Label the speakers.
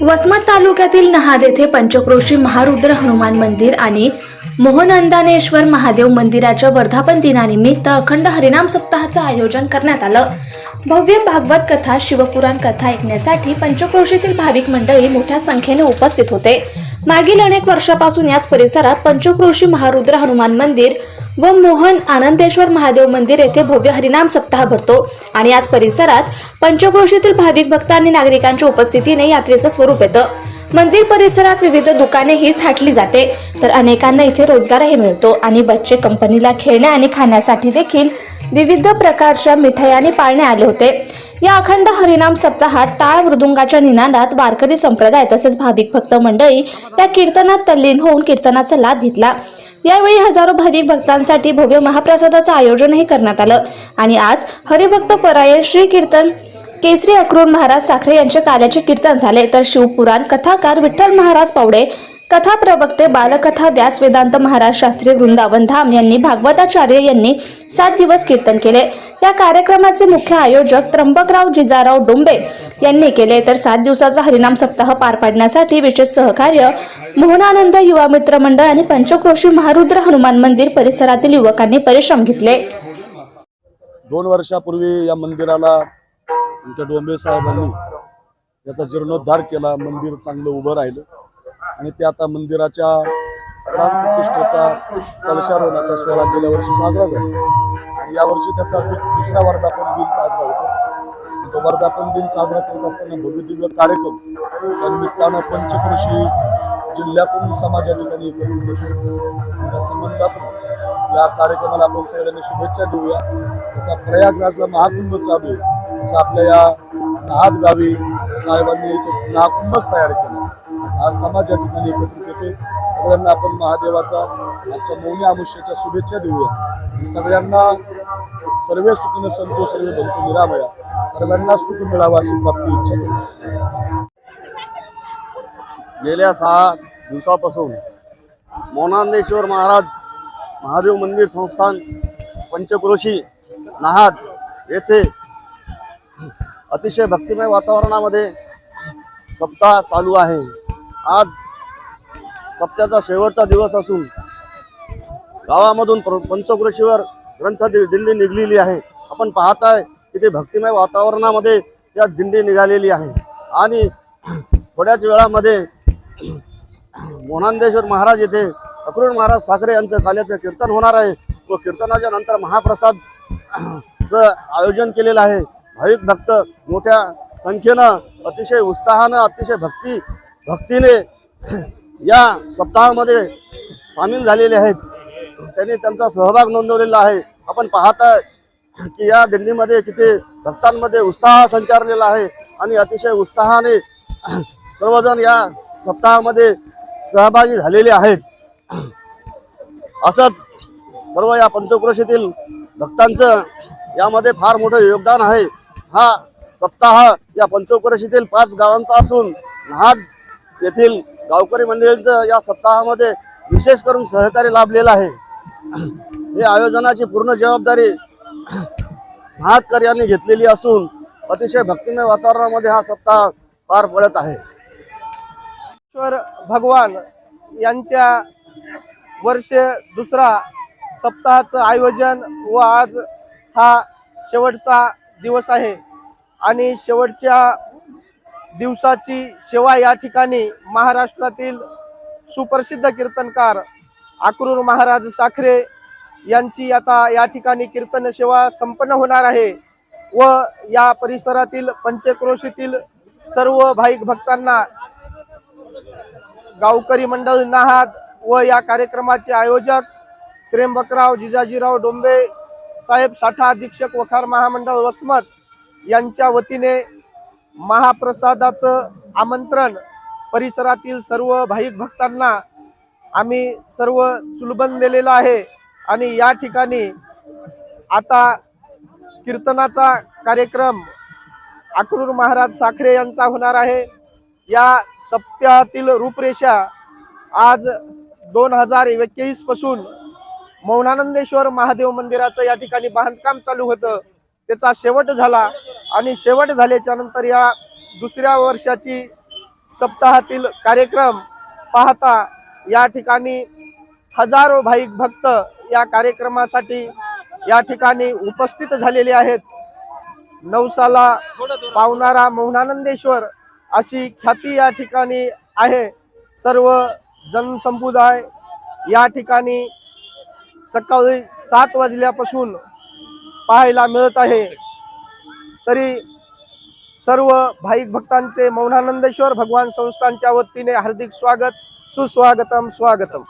Speaker 1: वसमत तालुक्यातील नहाद येथे पंचक्रोशी महारुद्र हनुमान मंदिर आणि मोहनंदानेश्वर महादेव मंदिराच्या वर्धापन दिनानिमित्त अखंड हरिनाम सप्ताहाचं आयोजन करण्यात आलं. भव्य भागवत कथा शिवपुराण कथा ऐकण्यासाठी पंचक्रोशीतील भाविक मंडळी मोठ्या संख्येने उपस्थित होते. मागील अनेक वर्षापासून याच परिसरात पंचक्रोशी महारुद्र हनुमान मंदिर व मोहन आनंदेश्वर महादेव मंदिर येथे भव्य हरिनाम सप्ताह भरतो. आणि आज परिसरात पंचक्रोशीतील भाविक भक्त आणि नागरिकांच्या उपस्थितीने यात्रेचं स्वरूप येतं. मंदिर परिसरात विविध दुकाने ही थाटली जाते. तर अनेकांना इथे रोजगारही मिळतो आणि बच्चे कंपनीला खेळण्या आणि खाण्यासाठी देखील विविध प्रकारच्या मिठाई आणि पाळणे आले होते. या अखंड हरिनाम सप्ताहात टाळ मृदुंगाच्या निनादात वारकरी संप्रदाय तसेच भाविक भक्त मंडळी या कीर्तनात तल्लीन होऊन कीर्तनाचा लाभ घेतला. यावेळी हजारो भाविक भक्तांसाठी भव्य महाप्रसादाचं आयोजनही करण्यात आलं. आणि आज हरिभक्त परायण श्री कीर्तन केसरी अक्रूर महाराज साखरे यांच्या कार्याचे कीर्तन झाले. तर शिवपुराण कथाकार विठ्ठल महाराज पावडे कथा प्रवक्ते बालकथा व्यास वेदांत महाराज शास्त्री वृंदावन धाम यांनी भागवताचार्य यांनी सात दिवस कीर्तन केले. या कार्यक्रमाचे मुख्य आयोजक त्र्यंबकराव जिजाराव डोंबे यांनी केले. तर सात दिवसाचा हरिनाम सप्ताह पार पाडण्यासाठी विशेष सहकार्य मोहनानंद युवा मित्र मंडळ आणि पंचक्रोशी महारुद्र हनुमान मंदिर परिसरातील युवकांनी परिश्रम घेतले.
Speaker 2: दोन वर्षापूर्वी या मंदिराला डोंबे साहेबांनी याचा जीर्णोद्धार केला. मंदिर चांगलं उभं राहिलं. आणि ते आता मंदिराच्या प्राणप्रतिष्ठेचा कलशारोहणाचा सोहळा गेल्या वर्षी साजरा झाला. आणि यावर्षी त्याचा दुसरा वर्धापन दिन साजरा होतो. तो वर्धापन दिन साजरा करत असताना भव्यदिव्य कार्यक्रम त्या निमित्तानं पंचकृषी जिल्ह्यातून समाज या ठिकाणी एकत्रित येतो आणि त्या संबंधातून या कार्यक्रमाला आपण सगळ्यांनी शुभेच्छा देऊया. जसा प्रयागराजला महाकुंभ चालू आहे. तसं आपल्या या नाहाद गावी साहेबांनी तो महाकुंभच तयार केला. हा समाज या ठिकाणी एकत्रित येतोय सगळ्यांना आपण महादेवाचा आजच्या मौनी आमुष्याच्या शुभेच्छा देऊया. सगळ्यांना सर्व सुखीने संतो सर्व भरतो निरामया. सर्वांना सुख मिळावं अशी प्राप्ती इच्छा करतो.
Speaker 3: गेल्या सहा दिवसापासून मोनांदेश्वर महाराज महादेव मंदिर संस्थान पंचक्रोशी नाहाद येथे अतिशय भक्तिमय वातावरणामध्ये सप्ताह चालू आहे. आज सप्त्याचा शेवटचा दिवस असून गावामधून प्र- पंचक्रोशीवर ग्रंथ दिंडी निघलेली आहे. आपण पाहताय की ते भक्तिमय वातावरणामध्ये या दिंडी निघालेली आहे. आणि थोड्याच वेळामध्ये मोहनांदेश्वर महाराज येथे अक्रूर महाराज साखरे यांचं काल्याचं कीर्तन होणार आहे. व कीर्तनाच्या नंतर महाप्रसाद चं आयोजन केलेलं आहे. भाविक भक्त मोठ्या संख्येनं अतिशय उत्साहानं अतिशय भक्ती भक्तीने या सप्ताहामध्ये सामील झालेले आहेत. त्यांनी त्यांचा सहभाग नोंदवलेला आहे. आपण पाहताय की या दिंडीमध्ये किती भक्तांमध्ये उत्साह संचारलेला आहे आणि अतिशय उत्साहाने सर्वजण या सप्ताहामध्ये सहभागी झालेले आहेत. असंच सर्व या पंचक्रोशीतील भक्तांचं यामध्ये फार मोठं योगदान आहे. हा सप्ताह या पंचक्रोशीतील पाच गावांचा असून नाहाद येथील गावकरी मंडळींचं या सप्ताहामध्ये विशेष करून सहकार्य लाभलेलं आहे. हे आयोजनाची पूर्ण जबाबदारी महातकर यांनी घेतलेली असून अतिशय भक्तिमय वातावरणामध्ये हा सप्ताह पार पडत आहे.
Speaker 4: ईश्वर भगवान यांच्या वर्ष दुसरा सप्ताहाचं आयोजन व आज हा शेवटचा दिवस आहे. आणि शेवटच्या दिवसाची सेवा या ठिकाणी महाराष्ट्रातील सुप्रसिद्ध कीर्तनकार आक्रूर महाराज साखरे यांची आता या ठिकाणी कीर्तन सेवा संपन्न होणार आहे व या परिसरातील पंचक्रोशीतील सर्व भाईक भक्तांना गावकरी मंडळ नाहाद व या कार्यक्रमाचे आयोजक त्र्यंबकराव जिजाजीराव डोंबे साहेब साठा अधीक्षक वखार महामंडळ वसमत यांच्या वतीने महाप्रसादाचं आमंत्रण परिसरातील सर्व भाविक भक्तांना आम्ही सर्व चुलबन दिलेलं आहे. आणि या ठिकाणी आता कीर्तनाचा कार्यक्रम अक्रूर महाराज साखरे यांचा होणार आहे. या सप्त्याहातील रूपरेषा आज दोन हजार एक्केवीस मौनानंदेश्वर महादेव मंदिराचं या ठिकाणी बांधकाम चालू होतं. त्याचा शेवट झाला आणि शेवट झाल्याच्यानंतर या दुसऱ्या वर्षाची सप्ताहातील कार्यक्रम पाहता या ठिकाणी हजारो भाईक भक्त या कार्यक्रमासाठी या ठिकाणी उपस्थित झालेले आहेत. नवसाला पावणारा मोहनानंदेश्वर अशी ख्याती या ठिकाणी आहे. सर्व जनसमुदाय या ठिकाणी सकाळी सात वाजल्यापासून पाहायला मिळत आहे. तरी सर्व भाईक भक्तांचे मौनानंदेश्वर भगवान संस्थांच्या वतीने हार्दिक स्वागत सुस्वागतम स्वागतम.